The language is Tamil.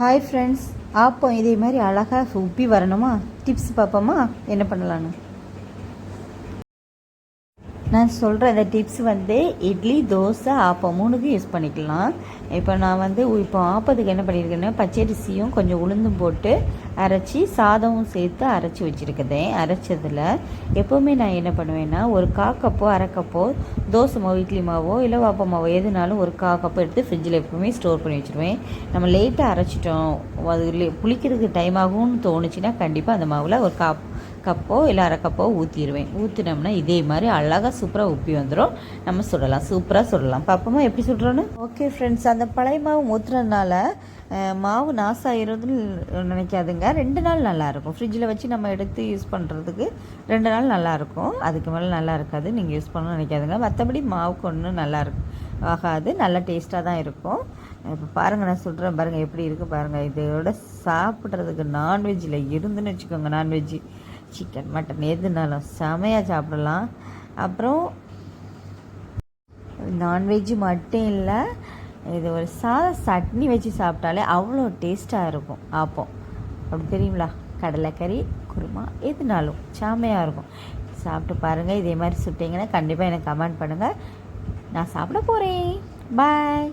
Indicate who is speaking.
Speaker 1: ஹாய் ஃப்ரெண்ட்ஸ் ஆப்பம் இதே மாதிரி அழகாக உப்பி வரணுமா? டிப்ஸ் பார்ப்போமா? என்ன பண்ணலான்னு நான் சொல்கிற இந்த டிப்ஸ் வந்து இட்லி தோசை ஆப்பம் மூணுக்கு யூஸ் பண்ணிக்கலாம். இப்போ நான் வந்து இப்போ ஆப்பத்துக்கு என்ன பண்ணியிருக்கேன்னா பச்சரிசியும் கொஞ்சம் உளுந்தும் போட்டு அரைச்சி சாதமும் சேர்த்து அரைச்சி வச்சுருக்கதேன் அரைச்சதில் எப்போவுமே நான் என்ன பண்ணுவேன்னா ஒரு கா கப்போ அரை கப்போ தோசை மாவு இட்லி மாவோ இல்லை வாப்ப மாவோ எதுனாலும் ஒரு கா கப்போ எடுத்து ஃப்ரிட்ஜில் எப்போவுமே ஸ்டோர் பண்ணி வச்சுருவேன். நம்ம லேட்டாக அரைச்சிட்டோம். அது புளிக்கிறதுக்கு டைம் ஆகும்னு தோணுச்சுன்னா கண்டிப்பாக அந்த மாவில் ஒரு கப் கப்போ இல்லை அரை கப்போ ஊற்றிடுவேன் ஊற்றினோம்னா இதே மாதிரி அழகாக சூப்பராக உப்பி வந்துடும் நம்ம சுடலாம். சூப்பராக சுடலாம். பார்ப்போமா எப்படி சுடுறோன்னு? ஓகே ஃப்ரெண்ட்ஸ் அந்த பழைய மாவு ஊற்றுறதுனால மாவு நாசாயிருதுன்னு நினைக்காதுங்க. ரெண்டு நாள் நல்லாயிருக்கும் ஃப்ரிட்ஜில் வச்சு நம்ம எடுத்து யூஸ் பண்ணுறதுக்கு ரெண்டு நாள் நல்லாயிருக்கும் அதுக்கு மேலே நல்லா இருக்காது. நீங்கள் யூஸ் பண்ணணும்னு நினைக்காதுங்க. மற்றபடி மாவுக்கு ஒன்றும் நல்லா இருக்கு ஆகாது. நல்ல டேஸ்ட்டாக தான் இருக்கும். இப்போ பாருங்கள் நான் சொல்கிறேன் பாருங்கள் எப்படி இருக்குது பாருங்கள் இதோட சாப்பிட்றதுக்கு நான்வெஜ்ஜில் இருந்துன்னு வச்சுக்கோங்க. நான்வெஜ்ஜு சிக்கன் மட்டன் எதுனாலும் செமையாக சாப்பிடலாம். அப்புறம் நான்வெஜ்ஜு மட்டும் இல்லை இது ஒரு சாதம் சட்னி வச்சு சாப்பிட்டாலே அவ்வளோ டேஸ்ட்டாக இருக்கும். ஆப்பம் அப்படி தெரியுங்களா கடலைக்கறி குருமா எதுனாலும் செமையாக இருக்கும். சாப்பிட்டு பாருங்கள் இதே மாதிரி சுட்டிங்கன்னா கண்டிப்பாக எனக்கு கமெண்ட் பண்ணுங்கள் நான் சாப்பிட போகிறேன் பாய்